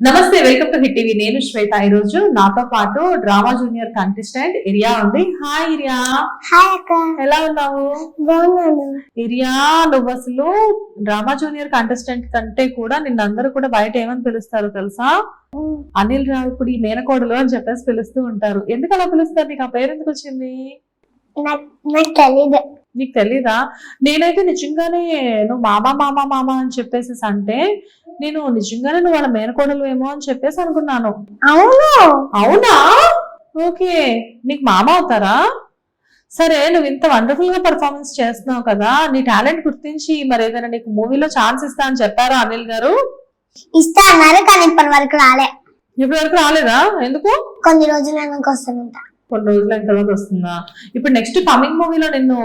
నమస్తే welcome to hit TV. నేను శ్వేత. ఈ రోజు నాతో పాటు డ్రామా జూనియర్ కంటెస్టెంట్ ఇరియా ఉంది. హాయ్ ఇరియా. హాయ్ అక్క. ఎలా ఉన్నావు? బాగున్నాను. ఇరియా నువ్వు అసలు డ్రామా జూనియర్ కంటెస్టెంట్ కంటే కూడా నిన్ను అందరూ కూడా బయట ఏమని పిలుస్తారు తెలుసా? అనిల్ రావిపుడి మేనకోడలు అని చెప్పేసి పిలుస్తూ ఉంటారు. ఎందుకు అలా పిలుస్తారు? నీకు ఆ పేరు ఎందుకు వచ్చింది? నాకు నాకు తెలీదు. నీకు తెలీదా? నేనైతే నిజంగానే నువ్వు మామ మామ మామ అని చెప్పేసి అంటే నేను నిజంగానే నువ్వు వాళ్ళ మేనకోడలు ఏమో అని చెప్పేసి అనుకున్నాను. అవును. అవునా? ఓకే. నీకు మామ అవుతారా? సరే నువ్వు ఇంత వండర్ఫుల్గా పర్ఫార్మెన్స్ చేస్తున్నావు కదా నీ టాలెంట్ గుర్తించి మరి ఏదైనా నీకు మూవీలో ఛాన్స్ ఇస్తా అని చెప్పారా అనిల్ గారు? ఇస్తా అన్నారు కానీ ఇప్పటి వరకు రాలే. ఇప్పటి వరకు రాలేదా? ఎందుకు? కొన్ని రోజులు నాకు వస్తానంట కొన్ని రోజులు అయిన తర్వాత వస్తుందా? ఇప్పుడు నెక్స్ట్ కమింగ్ మూవీలో నిన్ను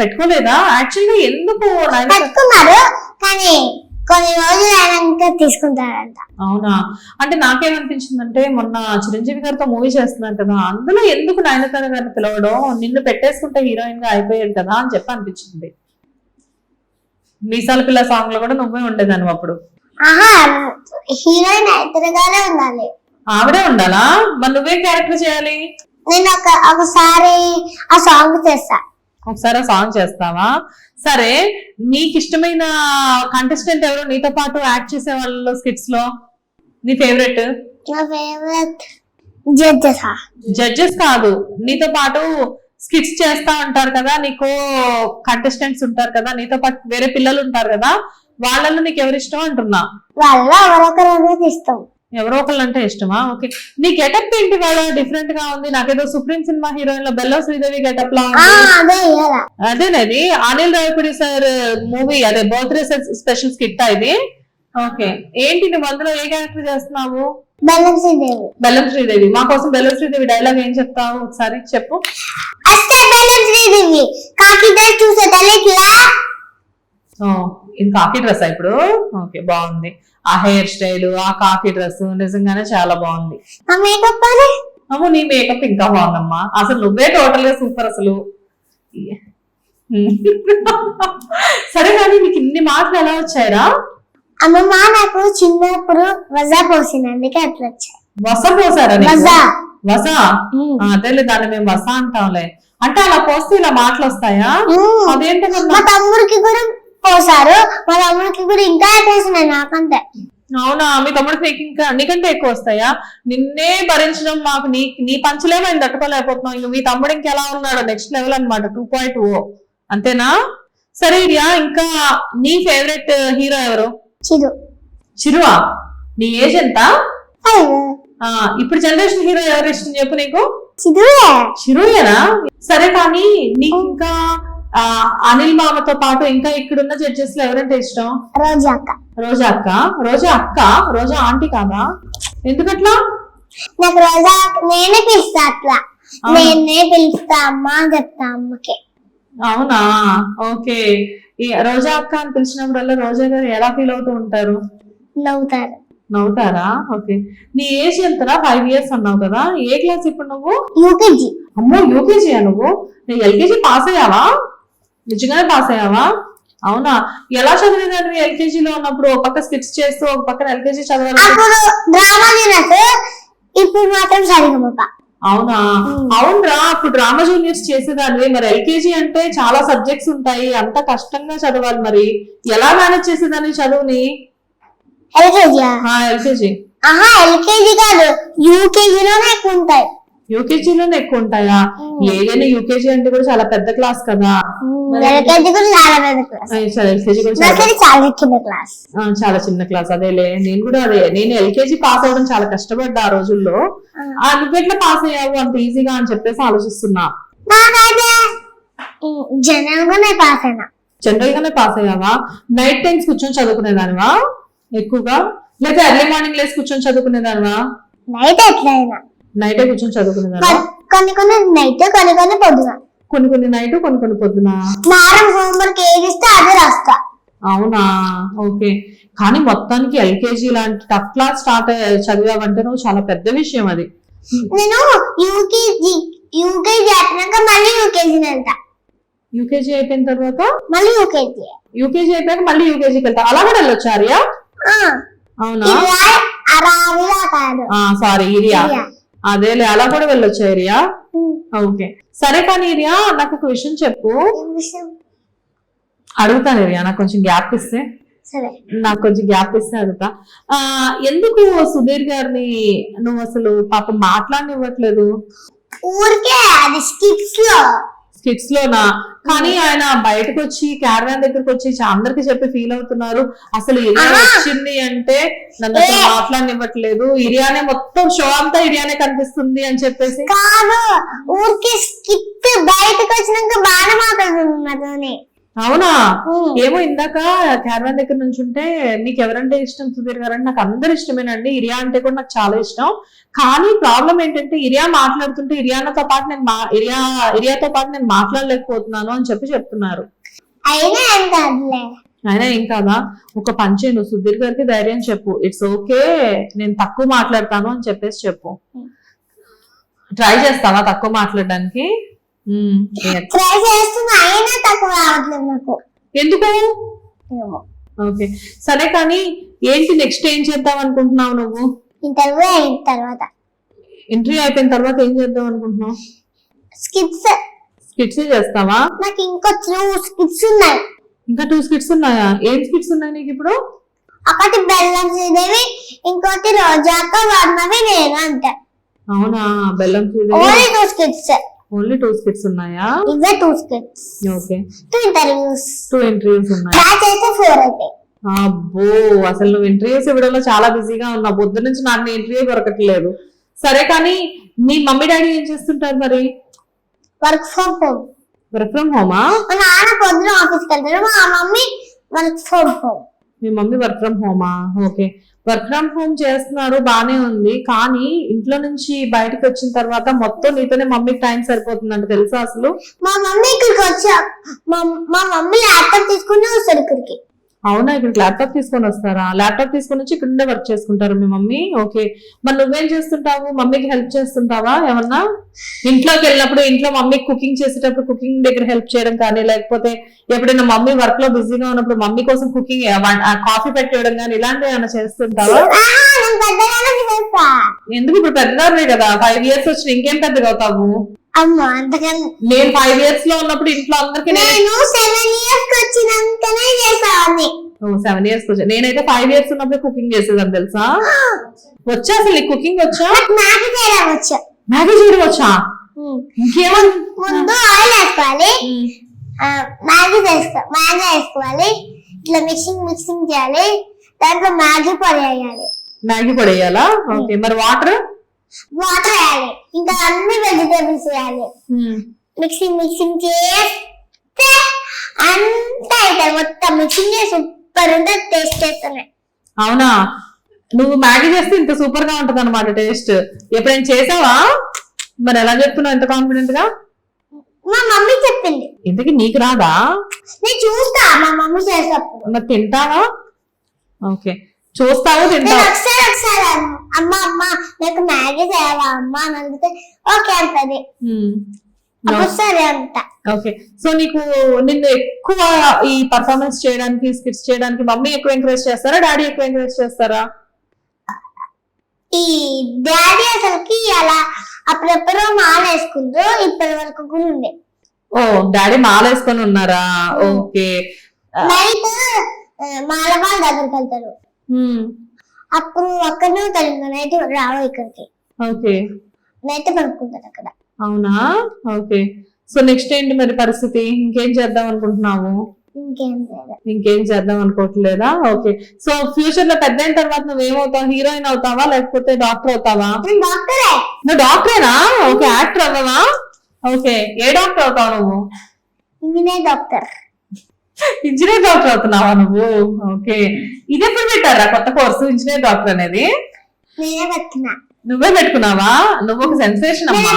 పెట్టుకోలేదా? యాక్చువల్గా ఎందుకు నైనా పెట్టుకున్నారు కానీ కొన్ని రోజులు అయినాక తీసుకుంటారంట. అవునా? అంటే నాకేమనిపించిందంటే మొన్న చిరంజీవి గారితో మూవీ చేస్తున్నారు కదా అందులో ఎందుకు నయనతార గారిని పిలవడం? నిన్ను పెట్టేసుకుంటే హీరోయిన్గా అయిపోయేది కదా అని చెప్పి అనిపించింది. మీసాల పిల్ల సాంగ్లో కూడా నువ్వే ఉండేదాన్ని అప్పుడు. హీరోయిన్ ఉండాలి. ఆవిడే ఉండాలా? మరి నువ్వే క్యారెక్టర్ చేయాలి? నేను ఒక ఒకసారి ఆ సాంగ్ చేస్తా. ఒకసారి ఆ సాంగ్ చేస్తావా? సరే నీకు ఇష్టమైన కంటెస్టెంట్ ఎవరు? నీతో పాటు యాక్ట్ చేసే వాళ్ళు స్కిట్స్లో? నీ ఫేవరెట్ నా ఫేవరెట్ జడ్జెస్ జడ్జెస్ కాదు. నీతో పాటు స్కిట్స్ చేస్తా ఉంటారు కదా నీకు కంటెస్టెంట్స్ ఉంటారు కదా నీతో పాటు వేరే పిల్లలు ఉంటారు కదా వాళ్ళలో నీకు ఎవరు ఇష్టం అంటున్నా వాళ్ళ ఎవరొకరు ఇష్టం. ఎవరో ఒకళ్ళు అంటే ఇష్టమా? ఓకే. నీ గెటప్ ఏంటి వాళ్ళ? డిఫరెంట్గా ఉంది. నాకేదో సుప్రీం సినిమా హీరోయిన్లో బెల్లో శ్రీదేవి గెటప్ లా అదేనది అనిల్ రావిపూడి సార్ మూవీ అదే బర్త్డే స్పెషల్ స్కిట్ ఇది? ఓకే. ఏంటి నువ్వు అందులో ఏ క్యారెక్టర్ చేస్తున్నావు? బెల్లం శ్రీదేవి. బెల్లం శ్రీదేవి. మా కోసం బెల్లం శ్రీదేవి డైలాగ్ ఏం చెప్తావు? ఒకసారి చెప్పు. అస్తే బెల్లం శ్రీదేవి. కాకి చూసే తల్లి ఇది కాకి డ్రెస్ ఇప్పుడు? ఓకే బాగుంది. ఆ హెయిర్ స్టైల్ ఆ కాకి డ్రెస్ నిజంగానే చాలా బాగుంది. అమ్మో నీ మేకప్ ఇంకా బాగుందమ్మా. అసలు నువ్వే టోటల్గా సూపర్ అసలు సరే కానీ నీకు ఇన్ని మార్కులు ఎలా వచ్చాయరా? అమ్మమ్మ నాకు చిన్నప్పుడు వజా పోసింది అందుకే అట్లా వచ్చాయి. వస పోసారా? వజా. వస? అదేలే దాన్ని మేము వస అంటాంలే. అంటే అలా పోస్తే ఇలా మాటలు వస్తాయా? ఉమ్. మా తమ్ముడికి కూడా పోసారు మా తమ్ముడికి కూడా ఇంకా పోసినాయి నాకంటే. అవునా? మీ తమ్ముడికి నీకు ఇంకా నీకంటే ఎక్కువ వస్తాయా? నిన్నే భరించడం మాకు నీ నీ పంచలే మేము తట్టుకోలేకపోతున్నాం ఇంక మీ తమ్ముడు ఇంకెలా ఉన్నాడు నెక్స్ట్ లెవెల్ అన్నమాట టూ పాయింట్ ఓ అంతేనా? సరే ఇరియా ఇంకా నీ ఫేవరెట్ హీరో ఎవరు? చిరు. చిరువా? నీ ఏజ్ ఎంత? ఇప్పుడు జనరేషన్ హీరో ఎవరు ఇష్టం చెప్పు నీకు? చిరువే. చిరుయేనా సరే కానీ నీకు ఇంకా అనిల్ మామతో పాటు ఇంకా ఇక్కడున్న జడ్జెస్లో ఎవరంటే ఇష్టం? రోజా అక్క. రోజా అక్క? రోజా అక్క? రోజా ఆంటీ కాదా? ఎందుకట్లా? నాకు రోజా నేనే పిలుస్తా అట్లా? నేనే పిలుస్తా అమ్మ అని చెప్తా అమ్మకి. అవునా? ఓకే. ఈ రోజా అక్క అని పిలిచినప్పుడల్లా రోజా గారు ఎలా ఫీల్ అవుతూ ఉంటారు? నవ్వుతారు. నవ్వుతారా? ఓకే. నీ ఏజ్ ఎంతరా? ఫైవ్ ఇయర్స్ అన్నావు కదా. ఏ క్లాస్ ఇప్పుడు నువ్వు? యూకేజీ. అమ్మో యూకేజీ నువ్వు? నీ ఎల్కేజీ పాస్ అయ్యావా? నిజంగానే పాస్ అయ్యావా? అవునా? ఎలా చదివేదాన్ని ఎల్కేజీలో ఉన్నప్పుడు? ఒక పక్క స్కిట్స్ చేస్తూ ఒక పక్కన ఎల్కేజీ చదవాలి ఇప్పుడు మాత్రం అవునా? అవునరా అప్పుడు డ్రామా జూనియర్స్ చేసేదాన్ని మరి ఎల్కేజీ అంటే చాలా సబ్జెక్ట్స్ ఉంటాయి. అంత కష్టంగా చదవాలి మరి. ఎలా మేనేజ్ చేసేదాన్ని చదువుని? ఎల్కేజీ ఎల్కేజీ కాదు. యూకేజీలోనే ఎక్కువ ఉంటాయి. యూకేజీలోనే ఎక్కువ ఉంటాయా? ఏదైనా యూకేజీ అంటే కూడా చాలా పెద్ద క్లాస్ కదా. చాలా చిన్న క్లాస్ అదేలే నేను కూడా అదే. నేను ఎల్కేజీ పాస్ అవ్వడం చాలా కష్టపడ్డా ఆ రోజుల్లో. ఆ నువ్వెట్లా పాస్ అయ్యావు? అంత ఈజీగా అని చెప్పేసి ఆలోచిస్తున్నా. పాస్ అయినా. జనరల్ గానే పాస్ అయ్యావా? నైట్ టైమ్స్ కూర్చొని చదువుకునేదానివా? ఎక్కువగా? లేదా ఎర్లీ మార్నింగ్ లేసి కూర్చొని చదువుకునేదానివా? నైట్ ఎట్లయినా. నైటే కూర్చొని చదువుకునేదానివా కొన్ని కొన్ని నైట్ కొన్ని కొన్ని పొద్దున. కొన్ని కొన్ని నైట్ కొన్ని కొన్ని పొద్దున. మేడం హోంవర్క్ ఏది ఇస్తే అదే రాస్తా. అవునా? ఓకే. కానీ మొత్తానికి ఎల్కేజీ లాంటి టఫ్ క్లాస్ స్టార్ట్ చదివావంటే నువ్వు చాలా పెద్ద విషయం అది. నేను యూకేజీ యూకేజీ అయినాక మళ్ళీ యూకేజీ వెళ్తా. యూకేజీ అయిపోయిన తర్వాత? మళ్ళీ యూకేజీ. యూకేజీ అయిపోయాక మళ్ళీ యూకేజీకి వెళ్తా. అలా కూడా వెళ్ళొచ్చు ఆర్య? అవునా? సారీ ఇరియా. అదేలే అలా కూడా వెళ్ళొచ్చా ఉమ్. ఓకే. సరే కానీ ఇరియా నాకు ఒక విషయం చెప్పు? అడుగుతాను ఇరియా నాకు కొంచెం గ్యాప్ ఇస్తే. నాకు కొంచెం గ్యాప్ ఇస్తే అడుగుతా. ఆ ఎందుకు సుధీర్ గారిని నువ్వు అసలు పాపం మాట్లాడనివ్వట్లేదు? ఊరికే అది స్కిట్స్లో స్కిట్స్ లోనా కానీ ఆయన బయటకు వచ్చి క్యారవాన్ దగ్గరకు వచ్చి అందరికి చెప్పి ఫీల్ అవుతున్నారు. అసలు ఆహా. వచ్చింది అంటే నన్ను అసలు. మాట్లాడనివ్వట్లేదు. ఇరియానే మొత్తం షో అంతా ఇరియానే కనిపిస్తుంది అని చెప్పేసి. కాదు ఊరికే స్కిట్ బయటకు వచ్చినాక బాగా మాట్లాడుతుంది నాతోని అవునా. ఏమో ఇందాక క్యారవాన్ దగ్గర నుంచి ఉంటే మీకు ఎవరంటే ఇష్టం సుధీర్ గారు అంటే నాకు అందరు ఇష్టమేనండి. ఇరియా అంటే కూడా నాకు చాలా ఇష్టం. కానీ ప్రాబ్లం ఏంటంటే ఇరియా మాట్లాడుతుంటే ఇరియానతో పాటు నేను మా ఇరియా ఇరియాతో పాటు నేను మాట్లాడలేకపోతున్నాను అని చెప్పి చెప్తున్నారు. అయినా ఏం కాదా? ఒక పని చేయి నువ్వు సుధీర్ గారికి ధైర్యం చెప్పు. ఇట్స్ ఓకే నేను తక్కువ మాట్లాడతాను అని చెప్పేసి చెప్పు. ట్రై చేస్తావా తక్కువ మాట్లాడడానికి? ట్రై చేస్తున్నా అయినా తక్కువ రావట్లేదు నాకు. ఎందుకు? ఏమో. ఓకే. సరే కానీ ఏంటి నెక్స్ట్ ఏం చేద్దాం అనుకుంటున్నావు నువ్వు? ఇంటర్వ్యూ అయిన తర్వాత. ఇంటర్వ్యూ అయిపోయిన తర్వాత ఏం చేద్దాం అనుకుంటున్నావు? స్కిట్స్ స్కిట్స్ చేస్తావా? నాకు ఇంకో టూ స్కిట్స్ ఉన్నాయి. ఇంకా టూ స్కిట్స్ ఉన్నాయా? ఏం స్కిట్స్ ఉన్నాయి నీకు ఇప్పుడు? ఒకటి బెల్లం శ్రీదేవి ఇంకోటి రోజాక వర్ణవి నేను అంతే. అవునా? బెల్లం only two skits only two skits ఉన్నాయా? ఇవే two skits. Okay. Two interviews. Two interviews ఉన్నాయి. బ్యాచ్ అయితే ఫోర్ అయితే అబ్బో అసలు నువ్వు ఇంటర్వ్యూస్ ఇవ్వడంలో చాలా బిజీగా ఉన్నావు. పొద్దు నుంచి నాకు నీ ఇంటర్వ్యూ దొరకట్లేదు. సరే కానీ మీ మమ్మీ డాడీ ఏం చేస్తుంటారు మరి? Work from home work from హోమా మా నాన్న పొద్దున ఆఫీస్కి వెళ్తాడు. మా మమ్మీ వర్క్ ఫ్రమ్ హోమ్ మీ మమ్మీ వర్క్ ఫ్రమ్ హోమా ఓకే. వర్క్ ఫ్రమ్ హోమ్ చేస్తున్నారు బానే ఉంది. కానీ ఇంట్లో నుంచి బయటకు వచ్చిన తర్వాత మొత్తం నీతోనే మమ్మీకి టైం సరిపోతుందంట తెలుసా అసలు? మా మమ్మీ ఇక్కడికి వచ్చా. మా మా మమ్మీ ల్యాప్టాప్ తీసుకుని వస్తారు ఇక్కడికి. అవునా? ఇక్కడ ల్యాప్టాప్ తీసుకొని వస్తారా? ల్యాప్టాప్ తీసుకొని వచ్చి ఇక్కడే వర్క్ చేసుకుంటారు మీ మమ్మీ? ఓకే మరి నువ్వేం చేస్తుంటావు? మమ్మీకి హెల్ప్ చేస్తుంటావా ఏమన్నా? ఇంట్లోకి వెళ్ళినప్పుడు ఇంట్లో మమ్మీకి కుకింగ్ చేసేటప్పుడు కుకింగ్ దగ్గర హెల్ప్ చేయడం కానీ లేకపోతే ఎప్పుడైనా మమ్మీ వర్క్లో బిజీగా ఉన్నప్పుడు మమ్మీ కోసం కుకింగ్ కాఫీ పెట్టేయడం కానీ ఇలాంటివి ఏమైనా చేస్తుంటావా? ఎందుకు? ఇప్పుడు పెద్దదారులే కదా. ఫైవ్ ఇయర్స్ వచ్చి ఇంకేం పెద్దగా అవుతావు? అమ్మ అంతకన్నా నేను ఫైవ్ ఇయర్స్లో ఉన్నప్పుడు ఇంట్లో అందరికి నేను సెవెన్ ఇయర్స్కి వచ్చినాకనే చేసావని సెవెన్ ఇయర్స్ వచ్చా నేనైతే ఫైవ్ ఇయర్స్ ఉన్నప్పుడు కుకింగ్ చేసేదాన్ని తెలుసా? వచ్చా అసలు నీకు కుకింగ్ వచ్చా? నాకు చేయడం వచ్చు. మ్యాగీ చేయడం వచ్చా? ముందు ఆయిల్ వేసుకోవాలి. మ్యాగీ వేసుకో మ్యాగీ వేసుకోవాలి. ఇట్లా మిక్సింగ్ మిక్సింగ్ చేయాలి. దాంట్లో మ్యాగీ పొడి వేయాలి. మ్యాగీ పొడి వేయాలా? ఓకే మరి వాటర్ వాటర్ వేయాలి ఇంకా అన్ని వెజిటేబుల్స్ వేయాలి మిక్సింగ్ మిక్సింగ్ చేస్తే అంతా అవుతుంది మొత్తం మిక్సింగ్ చేసి సూపర్ ఉంటుంది టేస్ట్ చేస్తున్నాయి అవునా? నువ్వు మ్యాగీ చేస్తే ఇంత సూపర్గా ఉంటది అనమాట టేస్ట్ ఎప్పుడైనా చేసావా? మరి ఎలా చెప్తున్నావు ఇంత కాన్ఫిడెంట్గా? మా మమ్మీ చెప్పింది. ఇంతకీ నీకు రాదా? నేను చూస్తా మా మమ్మీ చేసేటప్పుడు. మరి తింటావా? ఓకే. చూస్తావు నేను తింటావు ఒకసారి ఒకసారి అమ్మ అమ్మ అమ్మ నాకు మ్యాగీ చేయాలా అమ్మ అని అడిగితే ఓకే అంటది. అప్పుడు సరే అంట. ఓకే. సో నీకు నిన్ను ఎక్కువ ఈ పర్ఫార్మెన్స్ చేయడానికి స్కిట్స్ చేయడానికి మమ్మీ ఎక్కువ ఎంకరేజ్ చేస్తారా డాడీ ఎక్కువ ఎంకరేజ్ చేస్తారా? ఈ డాడీ అసలుకి అలా అప్పుడెప్పుడో మాల వేసుకుంటూ ఇప్పటి వరకు కూడా ఉంది. ఓ డాడీ మాల వేసుకొని ఉన్నారా ఓకే. నైట్ మాల వాళ్ళ దగ్గరికి వెళ్తారు. అప్పుడు అక్కడనే ఉంటారు ఇంకా నైట్ రావు ఇక్కడికి. ఓకే. నైట్ పడుకుంటారు అక్కడ. అవునా? ఓకే. సో నెక్స్ట్ ఏంటి మరి పరిస్థితి? ఇంకేం చేద్దాం అనుకుంటున్నావు? ఇంకేం లేదు ఇంకేం చేద్దాం అనుకోవట్లేదా? ఓకే. సో ఫ్యూచర్లో పెద్ద అయిన తర్వాత నువ్వు ఏమవుతావు? హీరోయిన్ అవుతావా? లేకపోతే డాక్టర్ అవుతావా? నేను డాక్టరే. నువ్వు డాక్టరేనా? ఓకే యాక్టర్ అవ్వవా? ఓకే. ఏ డాక్టర్ అవుతావు నువ్వు? Engineer doctor. ఇంజనీర్ డాక్టర్ అవుతున్నావా నువ్వు? ఓకే ఇది ఎప్పుడు పెట్టారా కొత్త కోర్సు ఇంజనీర్ డాక్టర్ అనేది? నేనే నువ్వే పెట్టుకున్నావా? నువ్వు ఒక సెన్సేషన్ అమ్మా.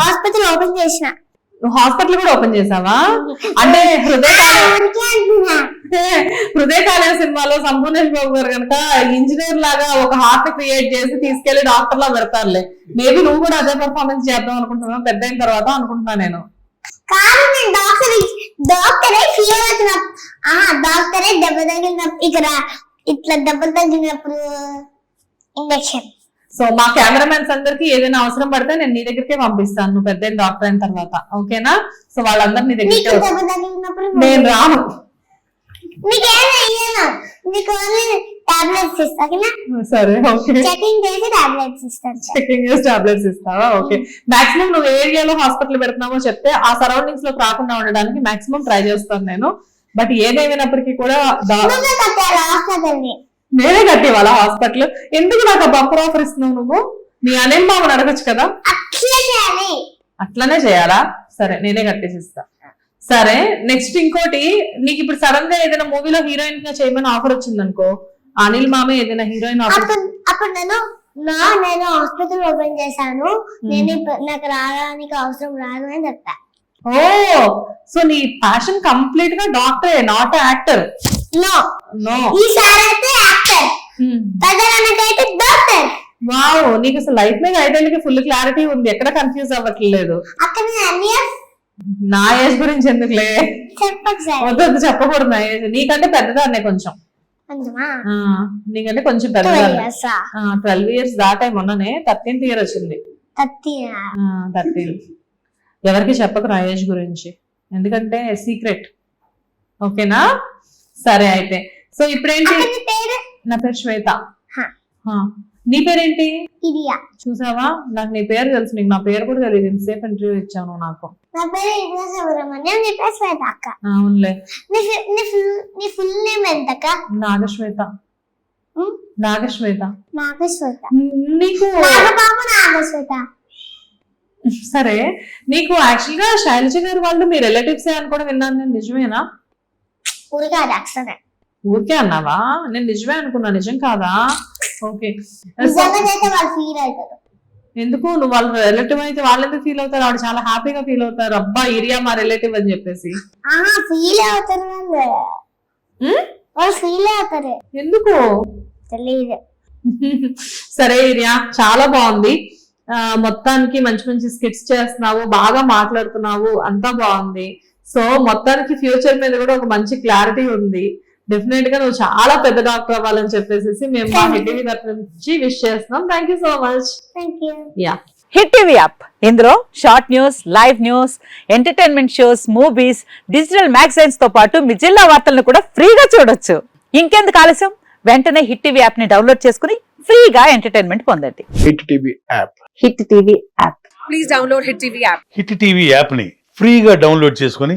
హాస్పిటల్ ఓపెన్ చేసిన. నువ్వు హాస్పిటల్ కూడా ఓపెన్ చేసావా? అంటే హృదయ ఊరికే అంటున్నా. హృదయ కాలేయ సినిమాలో సంపూర్ణేష్ బాబు గారు కనుక ఇంజనీర్ లాగా ఒక హార్ట్ క్రియేట్ చేసి తీసుకెళ్ళి డాక్టర్ లా పెడతారులే. మేబీ నువ్వు కూడా అదే పర్ఫార్మెన్స్ చేద్దాం అనుకుంటున్నావు పెద్ద అయిన తర్వాత అనుకుంటున్నా నేను. కాదు నేను డాక్టర్ డాక్టరే ఫీవర్ వచ్చినప్పుడు ఆ డాక్టరే దెబ్బ తగిలినప్పుడు ఇక్కడ ఇట్లా దెబ్బ తగిలినప్పుడు ఇంజక్షన్. సో మా కెమెరామెన్స్ అందరికి ఏదైనా అవసరం పడితే నేను నీ దగ్గరికే పంపిస్తాను. నువ్వు పెద్ద డాక్టర్ అయిన తర్వాత. ఓకేనా? సో వాళ్ళందరూ నీ దగ్గరికి నేను రాను. నీకేం అయ్యాను? నీకు టాబ్లెట్స్ ఇస్తా సరే ఓకే. చెకింగ్ చేసి టాబ్లెట్స్ ఇస్తాను చెకింగ్ చేసి టాబ్లెట్స్ ఇస్తావా? ఓకే. మాక్సిమం నువ్వు ఏరియాలో హాస్పిటల్ పెడుతున్నావో చెప్తే ఆ సరౌండింగ్స్లోకి రాకుండా ఉండడానికి మాక్సిమం ట్రై చేస్తాను నేను. బట్ ఏదేమైనప్పటికీ కూడా నేనే కట్టి వాళ్ళ హాస్పిటల్ ఎందుకు నాకు బంపర్ ఆఫర్ ఇస్తున్నావు నువ్వు? నీ అనిల్ మామని అడగచ్చు కదా. అట్లనే చేయాలా. సరే నేనే కట్టేసిస్తా సరే నెక్స్ట్ ఇంకోటి నీకు ఇప్పుడు సడన్గా ఏదైనా మూవీలో హీరోయిన్గా చేయమని ఆఫర్ వచ్చింది అనుకో అనిల్ మామే ఏదైనా హీరోయిన్ అప్పుడు నేను నా నేను హాస్పిటల్ ఓపెన్ చేశాను. నేను నాకు రావడానికి అవసరం రాదు అని చెప్తా ఓ సో నీ ప్యాషన్ కంప్లీట్గా డాక్టరే నాట్ యాక్టర్ నో. నో. ఈసారి అయితే యాక్టర్ పెద్దగానకైతే డాక్టర్ వావ్ నీకు అసలు లైఫ్ మీద ఐడెంటిటీ ఫుల్ క్లారిటీ ఉంది. ఎక్కడ కన్ఫ్యూజ్ అవ్వట్లేదు. అక్కడ నా ఏజ్ గురించి ఎందుకులే? చెప్పకూడదు నా ఏజ్ నీకంటే పెద్దదాన్నే కొంచెం. నీకంటే కొంచెం ఇయర్స్ ట్వెల్వ్ ఇయర్స్ దాటాయి మొన్ననే థర్టీన్త్ ఇయర్ వచ్చింది. థర్టీ థర్టీన్ ఎవరికి చెప్పకు ఏజ్ గురించి. ఎందుకంటే సీక్రెట్ ఓకేనా? సరే అయితే. సో ఇప్పుడేంటి? నా పేరు? శ్వేత. నీ పేరేంటి? చూసావా? నాకు నీ పేరు తెలుసు. నీకు నా పేరు కూడా తెలియదు. ఇంతసేపు ఇంటర్వ్యూ ఇచ్చావు నువ్వు నాకు. నా పేరు ఇరియా సుబ్రహ్మణ్యం నీ పేరు శ్వేత అక్క అవునులే. నీ ఫి- నీ ఫుల్ నీ ఫుల్ నేమ్ ఎంత అక్క నాగశ్వేత. ఉమ్, నాగశ్వేత. నాగశ్వేత. నీకు నాగబాబు నాగశ్వేత. సరే నీకు యాక్చువల్గా శైలజ గారు వాళ్ళు మీ రిలేటివ్స్ అని కూడా విన్నాను నేను నిజమేనా? ఊరికే అది యాక్సిడెంట్ ఊరికే అన్నావా? నేను నిజమే అనుకున్నా నిజం కాదా? ఓకే. నిజంగా అయితే వాళ్ళు ఫీల్ అవుతారు. ఎందుకు నువ్వు వాళ్ళ రిలేటివ్ అయితే వాళ్ళు ఎందుకు ఫీల్ అవుతారు? ఆవిడ చాలా హ్యాపీగా ఫీల్ అవుతారు. అబ్బా ఏరియా మా రిలేటివ్ అని చెప్పేసి. ఫీల్ అవుతారు ఫీల్ అవుతారు. ఎందుకు? తెలియదు సరే ఏరియా చాలా బాగుంది. మొత్తానికి మంచి మంచి స్కిట్స్ చేస్తున్నావు బాగా మాట్లాడుతున్నావు అంతా బాగుంది. సో మొత్తానికి ఫ్యూచర్ మీద కూడా ఒక మంచి క్లారిటీ ఉంది. డెఫినెట్గా నువ్వు చాలా పెద్ద డాక్టర్ అవ్వాలని చెప్పేసి మేము మా హెడ్ తరఫు నుంచి విష్ చేస్తున్నాం. Thank you so much thank you ya hit TV app ఇందులో short news live news entertainment shows movies digital మ్యాగజైన్స్తో పాటు మీ జిల్లా వార్తలను కూడా ఫ్రీగా చూడొచ్చు. ఇంకెందుకు ఆలస్యం? వెంటనే హిట్ టీవీ యాప్ని డౌన్లోడ్ చేసుకుని ఫ్రీగా ఎంటర్టైన్మెంట్ పొందండి. Hit TV app hit TV app please download Hit TV app. Hit TV యాప్ని ఫ్రీగా డౌన్లోడ్ చేసుకొని